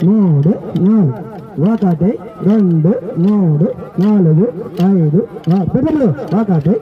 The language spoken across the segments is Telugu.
మూడు నాలుగు ఒకటి రెండు మూడు నాలుగు ఐదు ఆరు పెట్టములు ఒకటి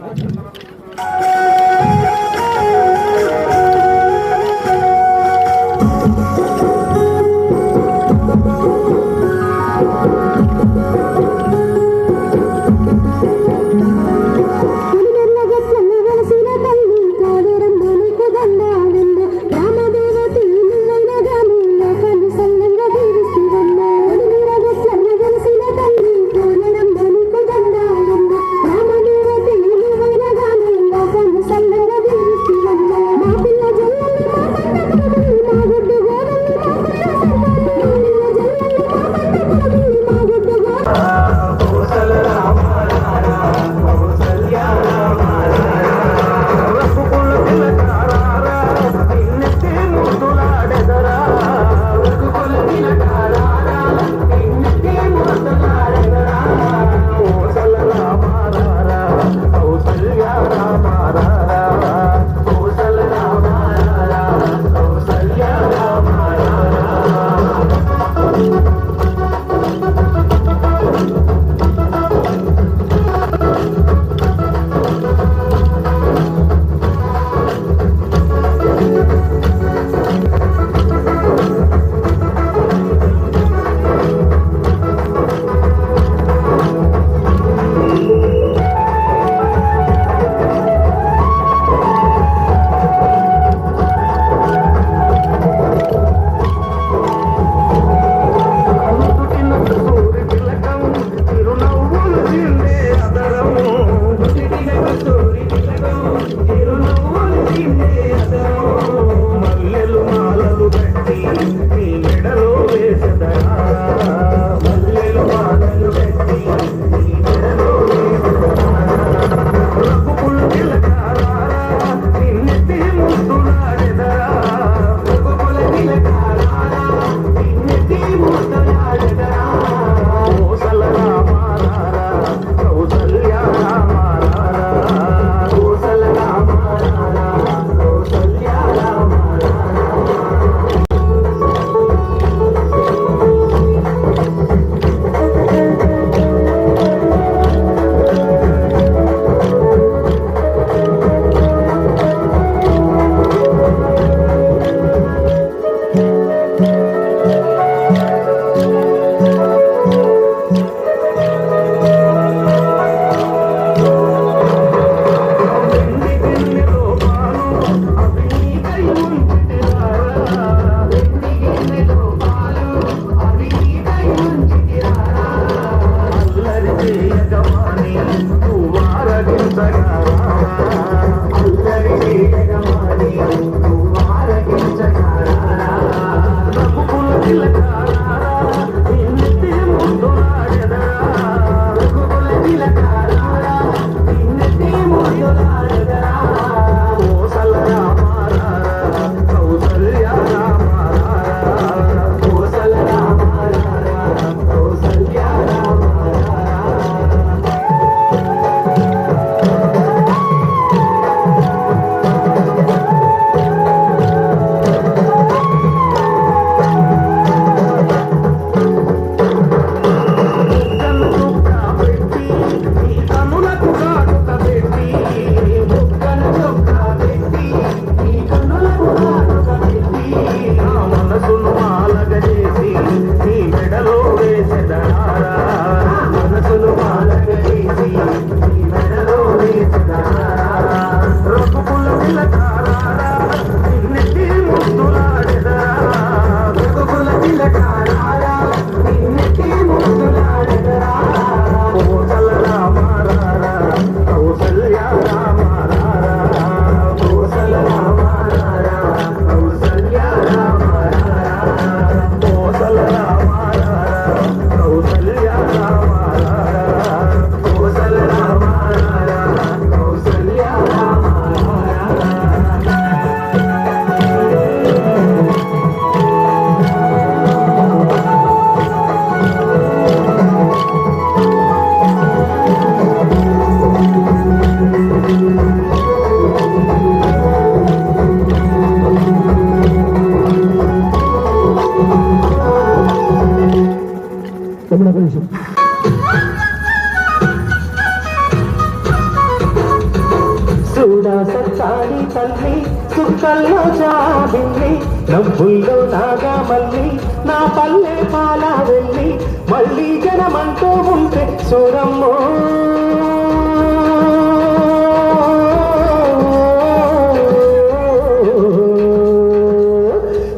తాడి తల్లి చుక్కల్లో జాబిల్లి నవ్వుల్లో నాగా మళ్ళీ నా పల్లె పాల వెళ్ళి మళ్ళీ జనమంటూ ఉంటే చూరమ్మో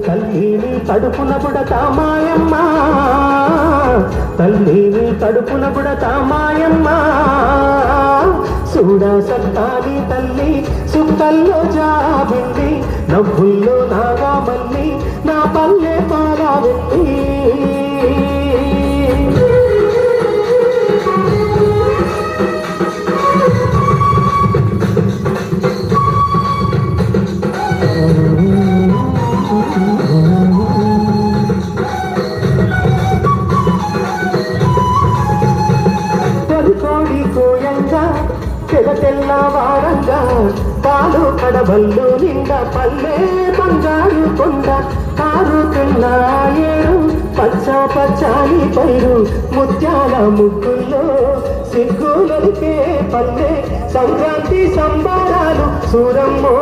తల్లిని తడుపున బుడతా మాయమ్మ తల్లిని తడుపున బుడతా మాయమ్మ చూడా సత్తా సుక్కల్లో జాబండి నవ్వుల్లో నాగా మళ్ళీ నా పల్లె పాలా వెళ్ళి తెగ తెల్లవారంగా పాలు కడబల్లు నిండా పల్లె బంగారు కొండ. కారు ఏరు పచ్చ పచ్చాని పైరు. ముత్యాల ముగ్గుల్లో సిగ్గులకే పల్లె. సంక్రాంతి సంబారాలు సూరమ్మో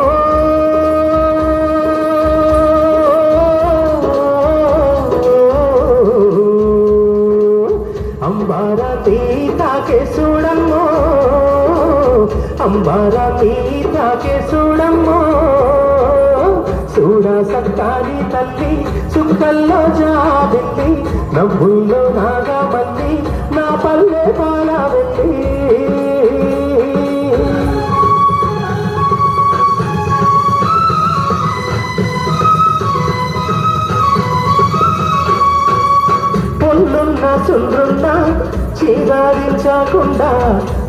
అంబార తీతాకే చూడమ్మో. చూడ సత్తాని తల్లి సుక్కల్లో జాబిల్లి నవ్వుల్లో నాగా మల్లి నా పల్లె పాల వెళ్ళి పొల్లున్న సుండ్రున్న చీరారించకుండా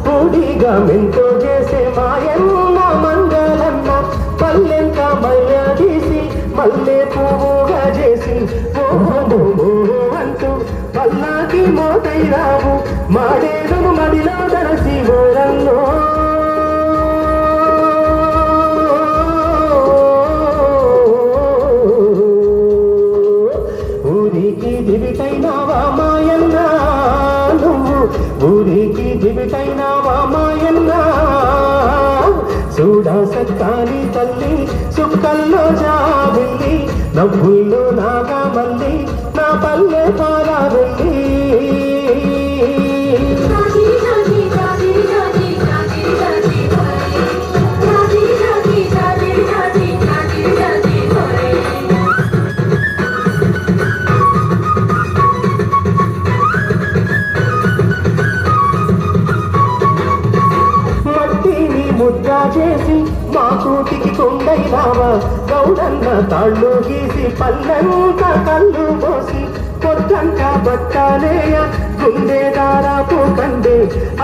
పొడిగా మెంతో చేసే మాయన్న మంగళన్న పల్లెంత మయ్య తీసి మల్లె పువ్వుగా చేసి అంటూ పల్లాకి మోతై రావు మాడేదను మడిలో దరసి ఓరంలో ఊరికి దివిటైనావా మాయన్న నువ్వు ఊరికి దివిటైనా చూడా తల్లి సుక్కల్లో జాబిల్లి నవ్వుల్లో నాగా మళ్ళీ నా పల్లె పాలా వెళ్ళి మట్టిని చేసి మా కూటికి కొండైనావా గౌడన్న తాళ్ళు గీసి పల్లెంతా కళ్ళు పోసి పొట్టంట బట్టాలేయ గుండె దారాపు కండే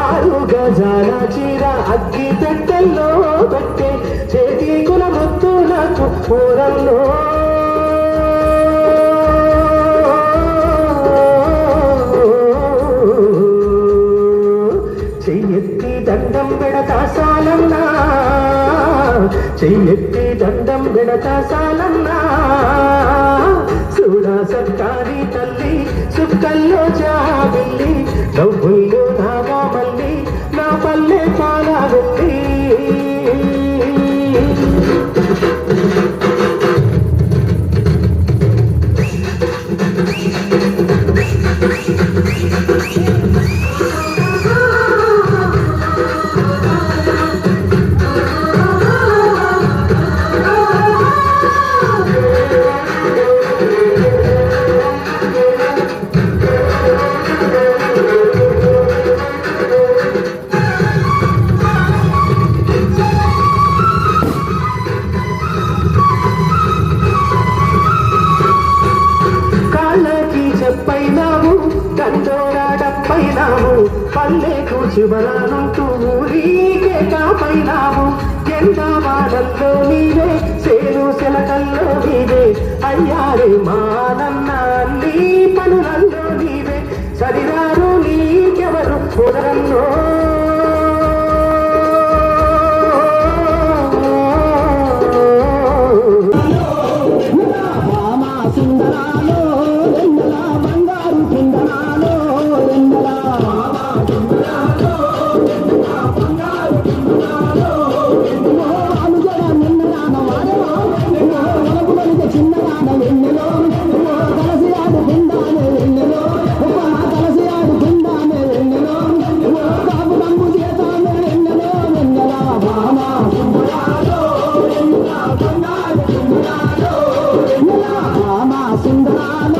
ఆరు గజాల చీర అగ్గి పెట్టెల్లో పెట్టే. చేతి కుల ముత్తులకు పూరంలో చెయ్యెత్తి దండం వెడతాసాలన్నా చూడా సర్కారి తల్లి సుక్కల్లో జాబిల్లి నవ్వుల్లో నీకు చివరనుంటూ ఊరికే కాపైనావు. ఎండావాడల్లో నీవే సేను శిలకల్లో నీవే. అయ్యారే మానన్న నీ పనులల్లో నీవే. సరిదారు నీకెవరు కుదరల్లో Sundarama